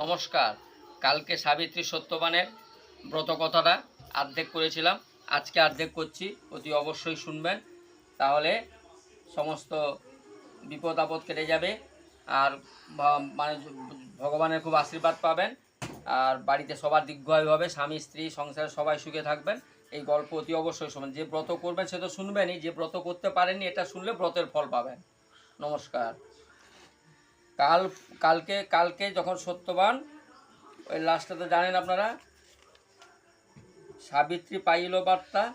নমস্কার। কালকে সাবিত্রী সত্যবানের ব্রত কথাটা আর্ধেক করেছিলাম। আজকে আর্ধেক করছি, অতি অবশ্যই শুনবেন। তাহলে সমস্ত বিপদ আপদ কেটে যাবে আর মানে ভগবানের খুব আশীর্বাদ পাবেন। আর বাড়িতে সবার দীর্ঘায়ু হবে, স্বামী, স্ত্রী, সংসারে সবাই সুখে থাকবেন। এই গল্প অতি অবশ্যই শুনবেন। যে ব্রত করবেন সে তো শুনবেনই, যে ব্রত করতে পারেননি এটা শুনলে ব্রতের ফল পাবেন। নমস্কার। কাল, কালকে কালকে যখন সত্যবান, ওই লাস্টটা তো জানেন আপনারা, সাবিত্রী পাইল বার্তা,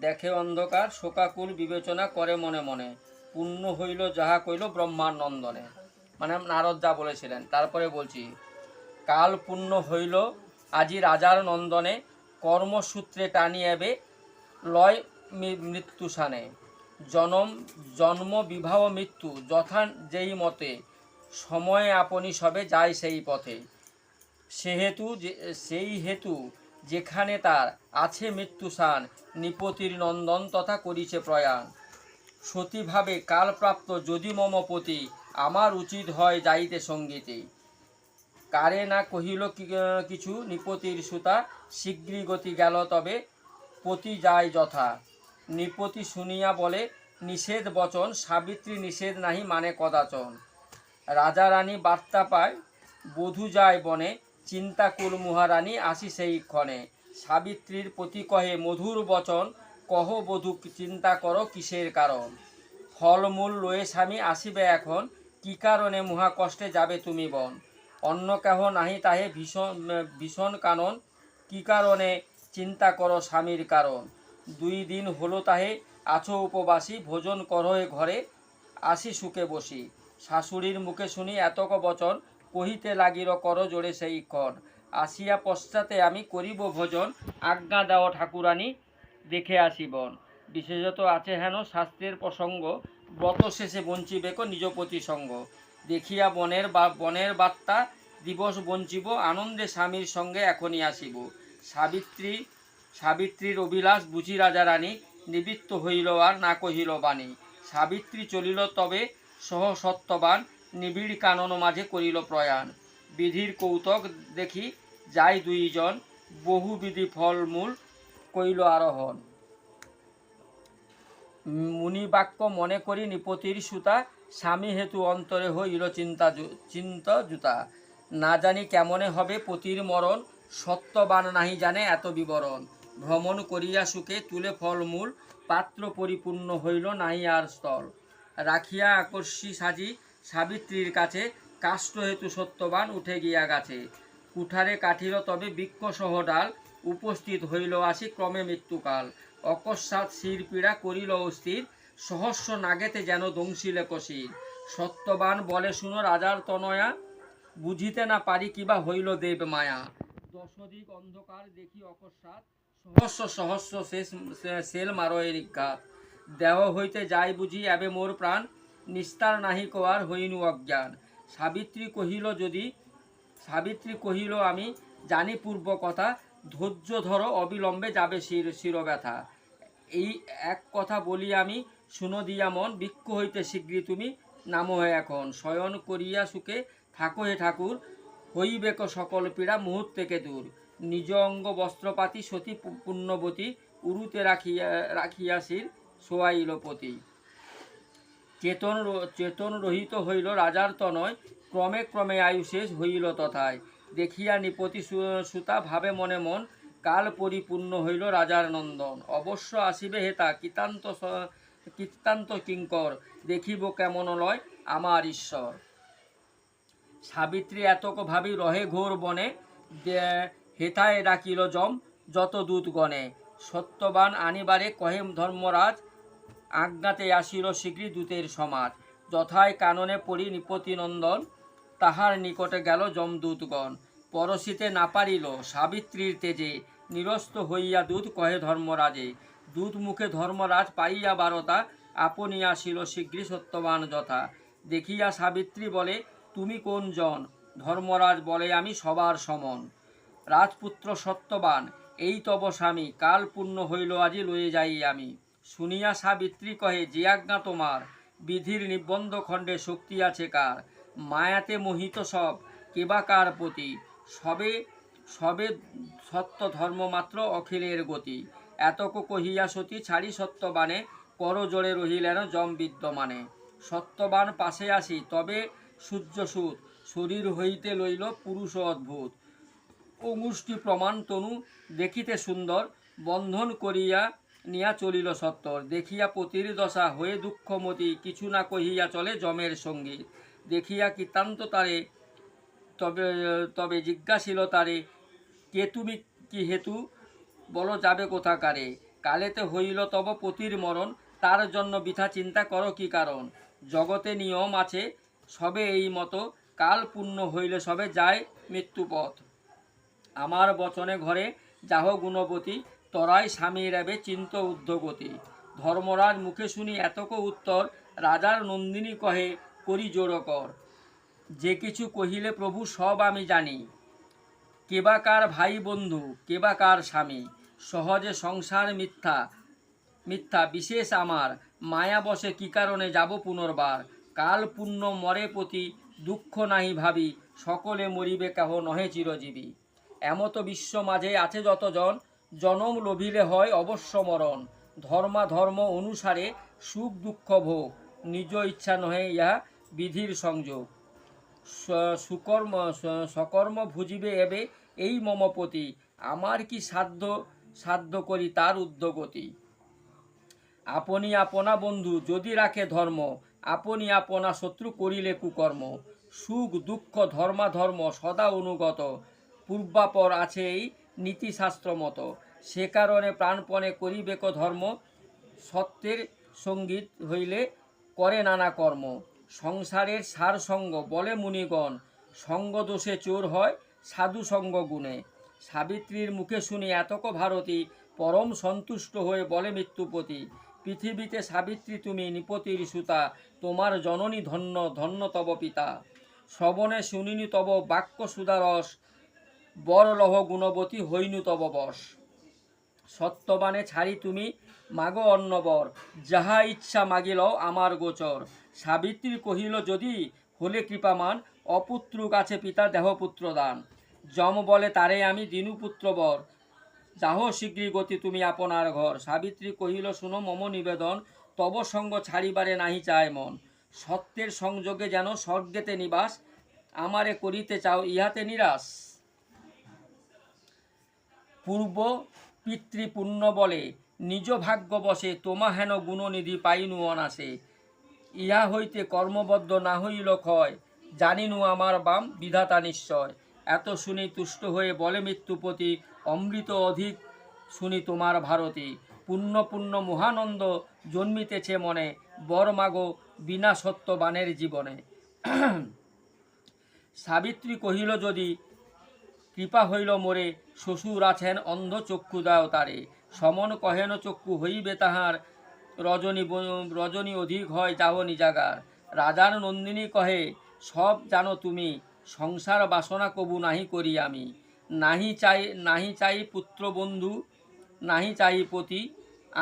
দেখে অন্ধকার, শোকাকুল বিবেচনা করে মনে মনে পূর্ণ হইল, যাহা কইল ব্রহ্মানন্দনে। মানে নারদ যা বলেছিলেন, তারপরে বলছি, কাল পূর্ণ হইল, আজি রাজার নন্দনে কর্মসূত্রে টানিয়াবে, লয় মি- মৃত্যু সানে জনম, জন্ম, বিবাহ, মৃত্যু, যথা যেই মতে। সময়ে আপনি সবে যায় সেই পথে। সেহেতু সেই হেতু যেখানে তার আছে মৃত্যুসান, নিপতির নন্দন তথা করিছে প্রয়াণ। সতীভাবে কালপ্রাপ্ত যদি মম পতি, আমার উচিত হয় যাইতে সঙ্গীতে। কারে না কহিল কিছু, নিপতির সুতা শীঘ্রই গতি গেল তবে পতি যায় যথা। নিপতি শুনিয়া বলে, নিষেধ বচন, সাবিত্রী নিষেধ নাহি মানে কদাচন। রাজা রানী বার্তা পায়, বধূ যায় বনে, চিন্তা কুল মহারানী আসি সেই ক্ষণে। সাবিত্রীর প্রতি কহে, মধুর বচন, কহ বধূ, চিন্তা করো কিসের কারণ? ফলমূল লয়ে স্বামী আসিবে এখন, কি কারণে মহা কষ্টে যাবে তুমি বন? অন্য কেহ নাহি তাহে ভীষণ ভীষণ কানন, কি কারণে চিন্তা করো স্বামীর কারণ? দুই দিন হলো তাহে আছো উপবাসী, ভোজন করো এ ঘরে, আসি সুখে বসি। শাশুড়ির মুখে শুনি এতক বচন, কহিতে লাগিল কর জোরে সেই ক্ষণ আসিয়া পশ্চাতে আমি করিব ভোজন, আজ্ঞা দাও ঠাকুরানী, দেখে আসিবন বিশেষত আছে হেন শাস্ত্রের প্রসঙ্গ, ব্রত শেষে বঞ্চিবেক নিজ প্রতি সঙ্গ দেখিয়া বনের বা, বনের বার্তা দিবস বঞ্চিব, আনন্দে স্বামীর সঙ্গে এখনই আসিব। সাবিত্রী সাবিত্রীর অভিলাষ বুঝি রাজা রানী নিবৃত্ত হইল আর না কহিল বাণী। সাবিত্রী চলিল তবে সহ সত্যবান, নিবিড় কানন মাঝে করিল প্রয়াণ। বিধির কৌতক দেখি যাই দুইজন, বহুবিধি ফলমূল কইল আরোহণ। মুনিবাক্য মনে করি নিপতির সুতা, স্বামী হেতু অন্তরে হইল চিন্তা চিন্ত জুতা। না জানি কেমনে হবে পতির মরণ, সত্যবান নাহি জানে এত বিবরণ। ভ্রমণ করিয়া সুখে তুলে ফলমূল পাত্র পরিপূর্ণ হইল নাই আর স্থল। রাখিয়া আকর্ষী সাজি সাবিত্রীর কাছে কাষ্ঠ হেতু সত্যবান উঠে গিয়া গাছে। কুঠারে কাঠিল তবে বৃক্ষ সহ ডাল উপস্থিত হইল আসি ক্রমে মৃত্যুকাল। অকস্মাৎ শির পীড়া করিল অস্থির, সহস্র নাগেতে যেন দংশিলে কশির। সত্যবান বলে শুনো রাজার তনয়া, বুঝিতে না পারি কিবা হইল দেব মায়া দশদিক অন্ধকার দেখি অকস্মাৎ সহস্র সহস্র সেল মারো ঘাত দেহ হইতে যাই বুঝি এবে মোর প্রাণ, নিস্তার নাহি কোয়ার হইনু অজ্ঞান। সাবিত্রী কহিল যদি, সাবিত্রী কহিল আমি জানি পূর্ব কথা, ধৈর্য ধরো, অবিলম্বে যাবে শির, শিরব্যথা। এই এক কথা বলি আমি, শুনো দিয়া মন বৃক্ষ হইতে শীঘ্রই তুমি নামো হে এখন। শয়ন করিয়া সুখে থাকো হে ঠাকুর, হইবেক সকল পীড়া মুহূর্তেকে দূর। নিজ অঙ্গ বস্ত্রপাতি সতী পুণ্যবতী উরুতে রাখিয়া রাখিয়া শির সোয়াইল পতি। চেতন চেতন রহিত হইল রাজার তনয়, ক্রমে ক্রমে আয়ু শেষ হইল তথায়। দেখিয়া নিপতি সুতা ভাবে মনে মন, কাল পরিপূর্ণ হইল রাজার নন্দন। অবশ্য আসিবে হেতা কীতান্ত কীর্তান্ত কিঙ্কর, দেখিব কেমন লয় আমার ঈশ্বর। সাবিত্রী এতক ভাবি রহে ঘোর বনে হেথায় ডাকিল জম যত দূত গণে। সত্যবান আনিবারে কহেম ধর্মরাজ, আজ্ঞাতে আসিল শীঘ্রই দূতের সমাজ। যথায় কাননে পড়ি নিপতিনন্দন, তাহার নিকটে গেল যমদূতগণ পরশিতে না পারিল সাবিত্রীর তেজে, নিরস্ত হইয়া দূত কহে ধর্মরাজে, দূত মুখে ধর্মরাজ পাইয়া বারতা, আপনি আসিল শীঘ্রই সত্যবান যথা। দেখিয়া সাবিত্রী বলে, তুমি কোন জন? ধর্মরাজ বলে, আমি সবার সমন। রাজপুত্র সত্যবান, এই তব স্বামী, কাল পূর্ণ হইল আজি লয়ে যাই আমি। শুনিয়া সাবিত্রী কহে, যে আজ্ঞা তোমার? বিধির নিবন্ধ খণ্ডে শক্তি আছে কার? মায়াতে মোহিত সব কেবা কার প্রতি? সবে সবে সত্য ধর্ম মাত্র অখিলের গতি। এতক কহিয়া সতী ছাড়ি সত্যবানে কর জোরে রহিলেন জম বিদ্যমানে। সত্যবান পাশে আসি, তবে সূর্যসূত শরীর হইতে লইল পুরুষ অদ্ভুত। অঙ্গুষ্টি প্রমাণ তনু দেখিতে সুন্দর, বন্ধন করিয়া নিয়া চলিল সত্তর। দেখিয়া পতির দশা হয়ে দুঃখমতি কিছু না কহিয়া চলে জমের সংগীত দেখিয়া কীতান্ত তারে, তবে তবে জিজ্ঞাসিল তারে, কে তুমি কি হেতু? বলো যাবে কোথাকারে? কালেতে হইল তব পতির মরণ, তার জন্য বৃথা চিন্তা করো কি কারণ? জগতে নিয়ম আছে, সবে এই মতো, কাল পূর্ণ হইলে সবে যায় মৃত্যুপথ। আমার বচনে ঘরে যাহ গুণবতী, তরাই স্বামী রেবে চিন্ত উদ্ধগতি। ধর্মরাজ মুখে শুনি এতক উত্তর, রাজার নন্দিনী কহে, করি জোড়কর যে কিছু কহিলে প্রভু সব আমি জানি। কেবাকার ভাই বন্ধু কেবাকার স্বামী। সহজে সংসার মিথ্যা মিথ্যা বিশেষ আমার। মায়া বসে কি কারণে যাব পুনর্বার? কাল পুণ্য মরে প্রতি দুঃখ নাহি ভাবি, সকলে মরিবে কেহ নহে চিরজীবী। এমত বিশ্ব মাঝে আছে যতজন, জনম লোভিলে হয় অবশ্য মরণ। ধর্মা ধর্ম অনুসারে সুখ দুঃখ ভোগ, নিজ ইচ্ছা নহে ইহা বিধির সংযোগ। সুকর্ম সকর্ম ভুজিবে এবে এই মমপতি, আমার কি সাধ্য সাধ্য করি তার উদ্যোগতি? আপনি আপনা বন্ধু, যদি রাখে ধর্ম, আপনি আপনা শত্রু করিলে কুকর্ম। সুখ দুঃখ ধর্মাধর্ম সদা অনুগত পূর্বাপর আছে এই নীতিশাস্ত্র মতো। সে কারণে প্রাণপণে করিবেক ধর্ম, সত্যের সংগীত হইলে করে নানা কর্ম। সংসারের সারসঙ্গ বলে মুনিগণ সঙ্গ দোষে চোর হয় সাধু সঙ্গ গুণে। সাবিত্রীর মুখে শুনি এতক ভারতী, পরম সন্তুষ্ট হয়ে বলে মৃত্যুপতি, পৃথিবীতে সাবিত্রী তুমি নিপতির সুতা, তোমার জননী ধন্য ধন্য তব পিতা। শ্রবণে শুনিনি তব বাক্য সুদারস বর লহ গুণবতী হইনু তব বশ। সত্যবানে ছাড়ি তুমি মাগো অন্নবর, যাহা ইচ্ছা মাগিলও আমার গোচর। সাবিত্রী কহিল, যদি হলে কৃপামান অপুত্র কাছে পিতা দেহপুত্র দান যম বলে, তারে আমি দিনুপুত্র বর যাহ শীঘ্রই গতি তুমি আপনার ঘর। সাবিত্রী কহিল, শুনো, মম নিবেদন, তব সঙ্গ ছাড়িবারে নাহি চায় মন। সত্যের সংযোগে যেন স্বর্গেতে নিবাস, আমারে করিতে চাও, ইহাতে নিরাশ? পূর্ব পিতৃপুণ্য বলে, নিজ ভাগ্য বসে তোমা হেন গুণনিধি পাইনু অনাসে ইহা হইতে কর্মবদ্ধ না হইল ক্ষয়, জানিনু আমার বাম বিধাতা নিশ্চয়। এত শুনি তুষ্ট হয়ে বলে মৃত্যুপতি, অমৃত অধিক শুনি তোমার ভারতী। পুণ্য পুণ্য মহানন্দ জন্মিতেছে মনে, বর মাগো বিনা সত্যবানের জীবনে। সাবিত্রী কহিল, যদি কৃপা হইল মোরে, শ্বশুর আছেন অন্ধ চক্ষু দাও তারে। সমন কহেন চক্ষু হইবে তাহার, রজনী রজনী অধিক হয় যাহ জাগার। রাজার নন্দিনী কহে, সব জানো তুমি, সংসার বাসনা কবু নাহি করি আমি। নাহি চাই নাহি চাই পুত্র বন্ধু, নাহি চাই পতি,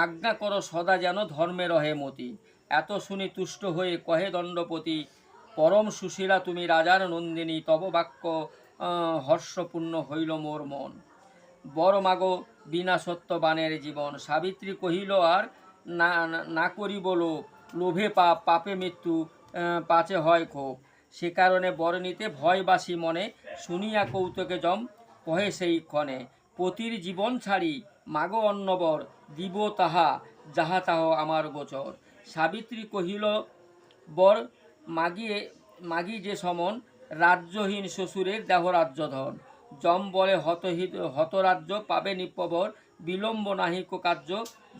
আজ্ঞা কর সদা যেন ধর্মে রহে মতি। এত শুনি তুষ্ট হয়ে কহে দণ্ডপতি, পরম সুশীলা তুমি রাজার নন্দিনী, তব বাক্য হর্ষপূর্ণ হইল মোর মন। বড় মাগো বিনা সত্যবানের জীবন, সাবিত্রী কহিল, আর না, না- না করি বলো লোভে পাপ পাপে মৃত্যু পাচে হয় ক্ষোভ। সে কারণে বরণীতে ভয়বাসী মনে শুনিয়া কৌতুকে জম কহে সেই ক্ষণে, পতির জীবন ছাড়ি, মাগো অন্নবর, দিব তাহা, যাহা তাহ আমার গোচর। সাবিত্রী কহিল, বর, মাগিয়ে, মাগি যে সমন রাজ্যহীন শ্বশুরের দেহ রাজ্যধন যম বলে হতহিত, হতরাজ্য পাবে নিপবর বিলম্ব নাহিক কার্য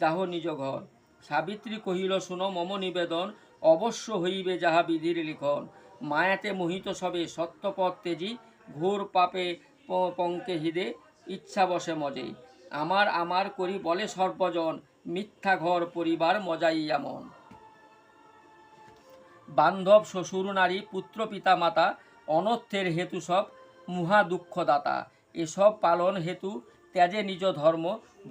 যাহ নিজ ঘর। সাবিত্রী কহিল, শুনো, মম নিবেদন, অবশ্য হইবে যাহা বিধির লিখন। মায়াতে মোহিত সবে সত্যপথ তেজি, ঘোর পাপে পঙ্কে হিদে, ইচ্ছা বসে মজে। আমার আমার করি বলে সর্বজন, মিথ্যা ঘর পরিবার মজাইয়া মন বান্ধব, শ্বশুর, নারী, পুত্র পিতা মাতা অনর্থের হেতু সব মুহা দুঃখদাতা এসব পালন হেতু ত্যাজে নিজ ধর্ম,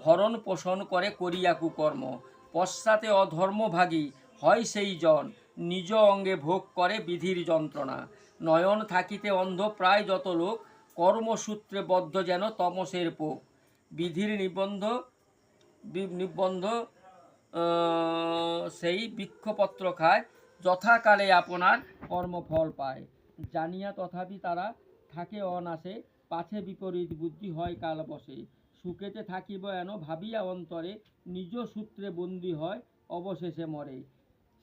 ভরণ পোষণ করে করিয়া কুকর্ম। পশ্চাতে অধর্মভাগী হয় সেই জন, নিজ অঙ্গে ভোগ করে বিধির যন্ত্রণা। নয়ন থাকিতে অন্ধ প্রায় যত লোক, কর্মসূত্রে বদ্ধ যেন তমসের পোক। বিধির নিবন্ধ নিবন্ধ সেই বৃক্ষপত্র খায়, যথাকালে আপনার কর্মফল পায়। জানিয়া তথাপি তারা থাকে অনাসে পাছে বিপরীত বুদ্ধি হয় কাল বসে সুখেতে থাকিব এন ভাবিয়া অন্তরে, নিজ সূত্রে বন্দী হয়, অবশেষে মরে।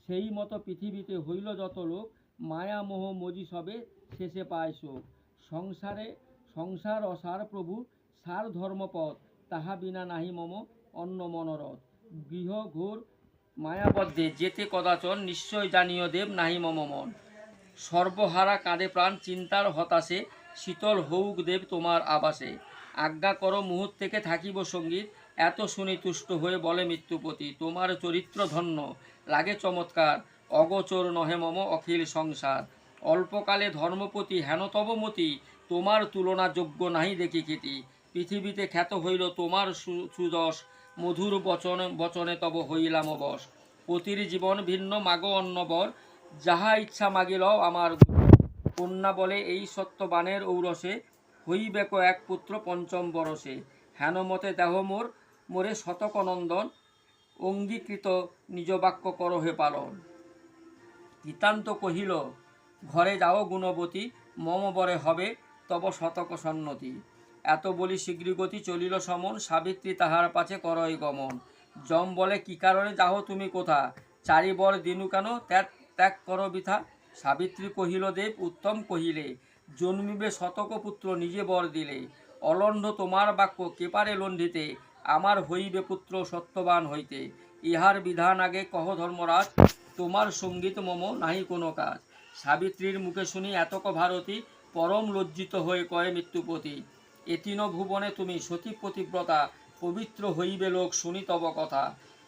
সেই মতো পৃথিবীতে হইল যত লোক মায়া মোহ মজি সবে শেষে পায় শোক। সংসারে, সংসার অসার প্রভু, সার ধর্মপথ তাহা বিনা নাহি মম অন্য মনোরথ। গৃহ, ঘোর, মায়াবদ্ধে যেতে কদাচন নিশ্চয় জানিও দেব নাহি মম মন। সর্বহারা কাঁদে প্রাণ, চিন্তার হতাশে, শীতল হৌক দেব তোমার আবাসে। আজ্ঞা করো মুহূর্তেকে থাকিব সংগীত। এত শুনি তুষ্ট হয়ে বলে মৃত্যুপতি, তোমার চরিত্র ধন্য, লাগে চমৎকার। অগোচর নহে মম অখিল সংসার। অল্পকালে ধর্মপতি হেন তব মতি, তোমার তুলনা যোগ্য নাহি দেখি কীতি পৃথিবীতে খ্যাত হইল তোমার সু- সুযশ মধুর বচন, বচনে তব হইলাম বশ। পতির জীবন ভিন্ন, মাগ অন্নবর। যাহা ইচ্ছা মাগিল আমার কন্যা বলে, এই সত্যবানের ঔরসে হইবেক এক পুত্র পঞ্চম বরসে। হেন মতে দেহ মোর, মোরে শতকনন্দন, অঙ্গীকৃত নিজ বাক্য কর হে পালন। গীতান্ত কহিল, ঘরে যাও গুণবতী, মম বরে হবে, তব শতক সন্নতি। এত বলি শীঘ্রগতি চলিল সমন, সাবিত্রী তাহার পাছে করয় গমন। যম বলে, কি কারণে যাহ তুমি কোথা? চারি বর দিনু কেন ত্যাগ ত্যাগ কর বৃথা। সাবিত্রী কহিল, দেব, উত্তম কহিলে, জন্মিবে শতক পুত্র, নিজে বর দিলে। অলণ্ড তোমার বাক্য কেপারে লণ্ডিতে, আমার হইবে পুত্র সত্যবান হইতে। ইহার বিধান আগে কহ ধর্মরাজ, তোমার সংগীত মম, নাহি কোনো কাজ। সাবিত্রীর মুখে শুনি এতক ভারতী, পরম লজ্জিত হয়ে কয়ে মৃত্যুপতি। এতিন ভুবনে তুমি সতী পতিব্রতা, পবিত্র হইবে লোক, শুনি তব কথা।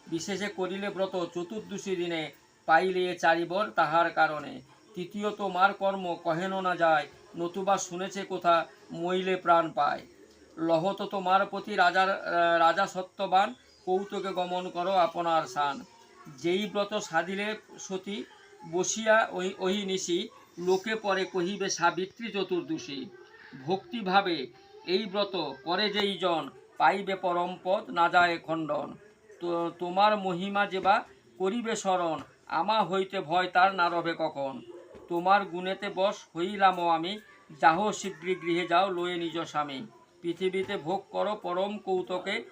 বিশেষে করিলে ব্রত, চতুর্দশী দিনে পাইলে চারিবর তাহার কারণে। তৃতীয় তোমার কর্ম কহেন না যায়, নতুবা শুনেছে কোথা, মইলে প্রাণ পায়। লহত তোমার প্রতি রাজার রাজা সত্যবান, কৌতুকে গমন করো আপনার সান যেই ব্রত সাধিলে সতী, বসিয়া ওই ওহি নিশি, লোকে পরে কহিবে সাবিত্রী চতুর্দশী। ভক্তিভাবে এই ব্রত করে যেই জন, পাইবে পরম পদ, না যায় খণ্ডন। তো, তোমার মহিমা যেবা করিবে স্মরণ আমা হইতে ভয় তার না রবে কখন। তোমার গুণেতে বশ হইলামও আমি, যাহ শীঘ্রই গৃহে যাও লয়ে নিজ স্বামী। পৃথিবীতে ভোগ করো পরম কৌতকে,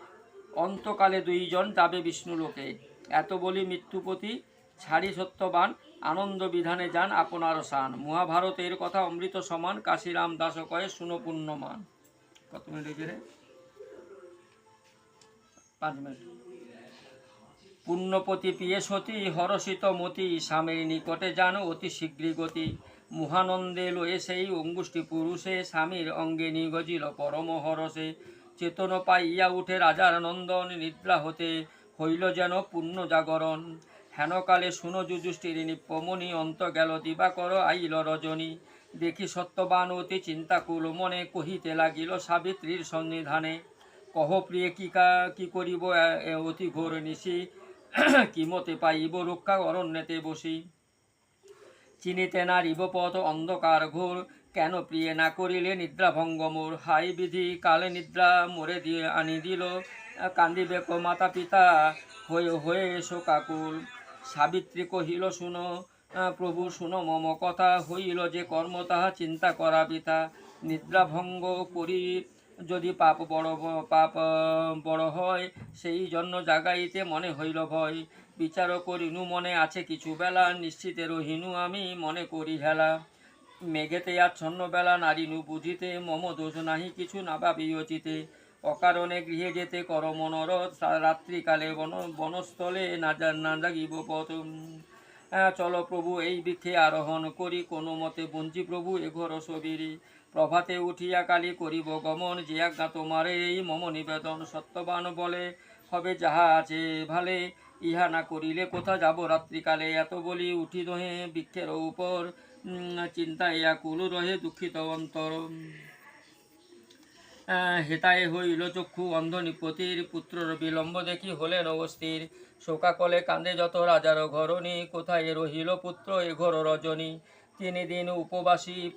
অন্তকালে দুইজন যাবে বিষ্ণুলোকে এত বলি মৃত্যুপতি, ছাড়ি সত্যবান, আনন্দ বিধানে যান আপনার সান মহাভারতের কথা অমৃত সমান, কাশিরাম দাস কয়ে শুনো পুণ্যমান। কত মিনিট পাঁচ মিনিট। পুণ্যপতি পিয়ে সতী হরষিত মতি স্বামীর নিকটে যান অতি শীঘ্রই গতি। মহানন্দে লয়ে সেই অঙ্গুষ্টি পুরুষে স্বামীর অঙ্গে নিগজিল পরম হরসে চেতন পাইয়া উঠে রাজার নন্দন নিদ্রা হতে হইল যেন পুণ্য জাগরণ। হেনকালে শুনো যুযুষ্ঠির নিপমণি অন্ত গেল দিবাকর আইল রজনী। দেখি সত্যবান অতি চিন্তাকুল মনে কহিতে লাগিল সাবিত্রীর সন্নিধানে। কহ প্রিয়ে, কি কা, কি করিব অতি ঘোর নিশি। কি মতে পাইব রক্ষা অরণ্যেতে বসি। চিনিতে নারিব পথ অন্ধকার ঘোর, কেন প্রিয়ে না করিলে নিদ্রা ভঙ্গ মোর? হাই বিধি, কালে নিদ্রা মোরে দিয়ে আনি দিল, কান্দিবে কো মাতা পিতা হয়ে হয়ে শোকাকুল সাবিত্রী কহিল, শুনো, প্রভু, শুনো মম কথা। হইল যে কর্ম, তাহা চিন্তা করা পিতা নিদ্রা ভঙ্গ করি যদি পাপ বড় পাপ বড় হয়, সেই জন্য জাগাইতে মনে হইল ভয়। বিচার করিনু মনে আছে কিছু বেলা, নিশ্চিতে রহিনু আমি মনে করি হেলা। মেঘেতে আচ্ছন্ন বেলা নারীনু বুঝিতে, মম দোষ নাহি কিছু না ভাবিয়চিতে অকারণে গৃহে যেতে কর মনোরথ রাত্রিকালে বন, বনস্থলে না না জাগিব পথ। চলো প্রভু, এই বৃক্ষে আরোহণ করি, কোনো মতে বঞ্চি প্রভু এঘর সবিরি প্রভাতে উঠিয়া কালি করিব গমন, যে আজ্ঞা তোমার এই মম নিবেদন সত্যবান বলে। হবে যাহা আছে ভালে, ইহা না করিলে কোথা যাব রাত্রিকালে? এত বলি উঠি দহে বৃক্ষের উপর চিন্তা ইয়া কুল রহে দুঃখিত অন্তর। হেতায় হইল চক্ষু অন্ধ নিপতির পুত্রর বিলম্ব দেখি হলেন অবস্থির। শোকাকলে কান্দে যত রাজার ঘরণী, কোথায় রহিল পুত্র এ ঘর রজনী? তিন দিন উপবাসী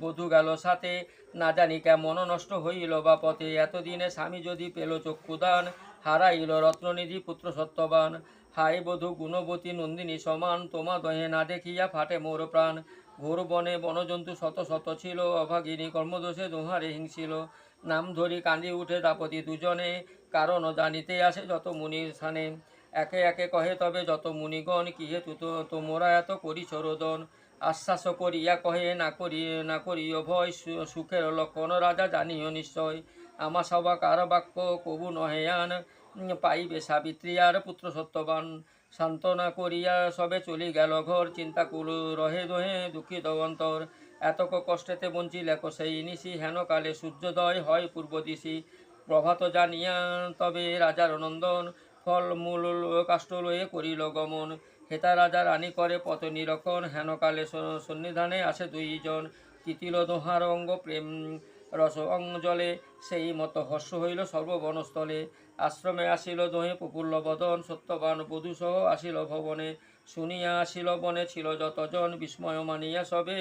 বধূ গেল সাথে। না জানি কেমন নষ্ট হইল বা পথে। এতদিনে স্বামী যদি পেল চক্ষুদান, হারাইল রত্ননিধি পুত্র সত্যবান। হাই বধূ, গুণবতী নন্দিনী সমান, তোমা দহে না দেখিয়া ফাটে মোর প্রাণ। ঘোর বনে বনজন্তু শত শত ছিল, অভাগিনী কর্মদোষে দোহারে হিংছিল নাম ধরি কান্দি উঠে দাপতি দুজনে, কারণ জানিতে আসে যত মুনির স্থানে। একে একে কহে তবে যত মুনিগণ, কি তো- তোমরা এত করিছ রোদন? আশ্বাস করিয়া কহে, না করি, না করিও ভয় সুখের লক্ষণ রাজা জানিও নিশ্চয়। আমা সবা কার বাক্য কবু আন, পাইবে সাবিত্রী আর পুত্র সত্যবান। সান্ত্বনা করিয়া সবে চলি গেল ঘর চিন্তা কুল রহে দোহে দুঃখিত অন্তর। এতক কষ্টেতে বঞ্চিলে সেই নিশি, হেন কালে সূর্যোদয় হয় পূর্ব দিশি। প্রভাত জানিয়া তবে রাজার নন্দন ফল মূল কাষ্ট লয়ে করিল গমন। হেতা রাজা রানী করে পথ নিরক্ষণ হেনকালে সন্নিধানে আসে দুইজন। তিতিল দোহার অঙ্গ প্রেম রস অঞ্জলে সেই মতো হর্ষ হইল সর্ববনস্থলে। আশ্রমে আসিল দোহে প্রফুল্ল বদন সত্যবান বধূসহ আসিল ভবনে। শুনিয়া আসিল বনে ছিল যতজন, বিস্ময় মানিয়া সবে।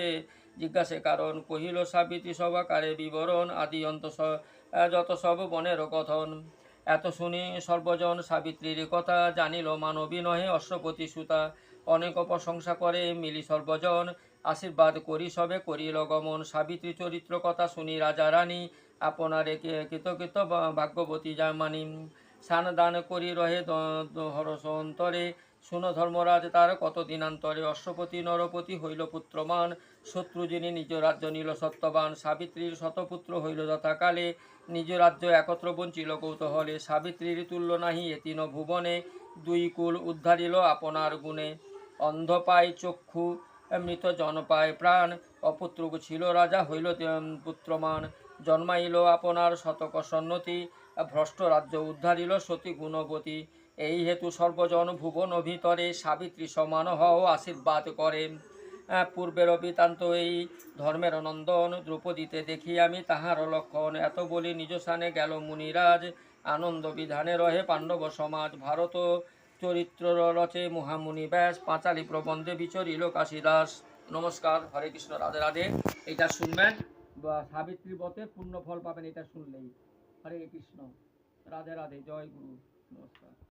জিজ্ঞাসে কারণ, কহিল, সাবিত্রী সভাকারে বিবরণ আদি অন্ত যত সব বনের কথন। এত শুনি সর্বজন সাবিত্রীর কথা জানিল মানবী নহে অশ্বপতি সুতা। অনেক প্রশংসা করে মিলি সর্বজন। আশীর্বাদ করি সবে করিল গমন। সাবিত্রী চরিত্র কথা শুনি রাজা রানী। আপনারে কৃতকৃত ভাগ্যবতী যা মানি স্নান দান করি রহে দ- দ- হরস অন্তরে শুনো ধর্মরাজ, তার কত দিনান্তরে অশ্বপতি, নরপতি হইল পুত্রমান। শত্রু যিনি নিজ রাজ্য নিল সত্যবান সাবিত্রীর শতপুত্র হইল যথাকালে। নিজ রাজ্য একত্র বঞ্চিল কৌতূহলে সাবিত্রীর তুল্য নাহি এতিন ভুবনে। দুই কুল উদ্ধারিল আপনার গুণে। অন্ধ পায় চক্ষু মৃত জন পায় প্রাণ। অপুত্র ছিল রাজা হইল পুত্রমান। জন্মাইল আপনার শতক সন্নতি। ভ্রষ্ট রাজ্য উদ্ধারিল সতী গুণবতী। এই হেতু সর্বজন ভুবন ভিতরে সাবিত্রী সমান হও আশীর্বাদ করে। আহ, পূর্বের অবিতান্ত এই ধর্মের নন্দন দ্রৌপদীতে দেখি আমি তাহার লক্ষণ। এত বলি নিজ স্থানে গেল মুনিরাজ। আনন্দ বিধানে রহে পাণ্ডব সমাজ। ভারত চরিত্র রচে মহামুনি ব্যাস। পাঁচালী প্রবন্ধে বিচরিল কাশীদাস। নমস্কার, হরে কৃষ্ণ, রাধে রাধে। এটা শুনবেন সাবিত্রী বতে পূর্ণ ফল পাবেন, এটা শুনলেই। হরে কৃষ্ণ, রাধে রাধে, জয় গুরু। নমস্কার।